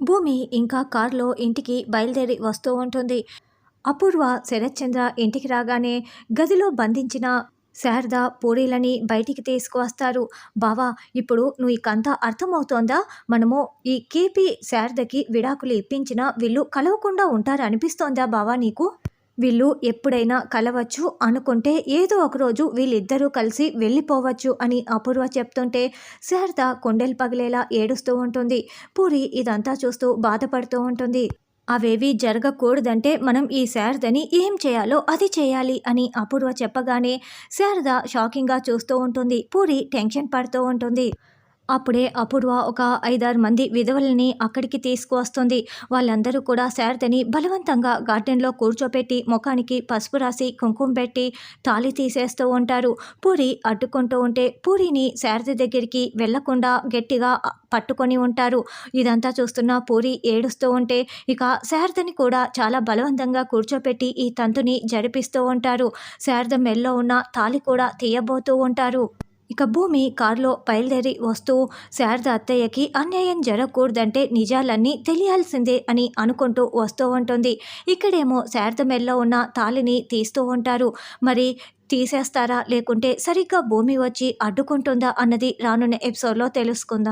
భూమి ఇంకా కారులో ఇంటికి బయలుదేరి వస్తూ ఉంటుంది. అపూర్వ శరత్చంద్ర ఇంటికి రాగానే గదిలో బంధించిన శారద పూరీలని బయటికి తీసుకువస్తారు. బావా ఇప్పుడు నువ్వు ఇకంతా అర్థమవుతోందా? మనము ఈ కేపీ శారదకి విడాకులు ఇప్పించిన వీళ్ళు కలవకుండా ఉంటారు అనిపిస్తోందా బావా నీకు? వీళ్ళు ఎప్పుడైనా కలవచ్చు అనుకుంటే ఏదో ఒకరోజు వీళ్ళిద్దరూ కలిసి వెళ్ళిపోవచ్చు అని అపూర్వ చెప్తుంటే శారద కొండెలు పగిలేలా ఏడుస్తూ ఉంటుంది. పూరి ఇదంతా చూస్తూ బాధపడుతూ ఉంటుంది. అవేవి జరగకూడదంటే మనం ఈ శారదని ఏం చేయాలో అది చేయాలి అని అపూర్వ చెప్పగానే శారద షాకింగ్గా చూస్తూ ఉంటుంది. పూరి టెన్షన్ పడుతూ ఉంటుంది. అప్పుడే అపూర్వ ఒక ఐదారు మంది విధవలని అక్కడికి తీసుకువస్తుంది. వాళ్ళందరూ కూడా శారదని బలవంతంగా గార్డెన్లో కూర్చోపెట్టి ముఖానికి పసుపు రాసి కుంకుమ పెట్టి తాళి తీసేస్తూ ఉంటారు. పూరి అడ్డుకుంటూ ఉంటే పూరిని శారద దగ్గరికి వెళ్ళకుండా గట్టిగా పట్టుకొని ఉంటారు. ఇదంతా చూస్తున్న పూరి ఏడుస్తూ ఉంటే ఇక శారదని కూడా చాలా బలవంతంగా కూర్చోపెట్టి ఈ తంతుని జరిపిస్తూ ఉంటారు. శారద మెల్లో ఉన్న తాళి కూడా తీయబోతూ ఉంటారు. ఇక భూమి కారులో బయలుదేరి వస్తూ శారద అత్తయ్యకి అన్యాయం జరగకూడదంటే నిజాలన్నీ తెలియాల్సిందే అని అనుకుంటూ వస్తూ ఉంటుంది. ఇక్కడేమో శారద మెల్లో ఉన్న తాళిని తీస్తూ ఉంటారు. మరి తీసేస్తారా లేకుంటే సరిగ్గా భూమి వచ్చి అడ్డుకుంటుందా అన్నది రానున్న ఎపిసోడ్లో తెలుసుకుందాం.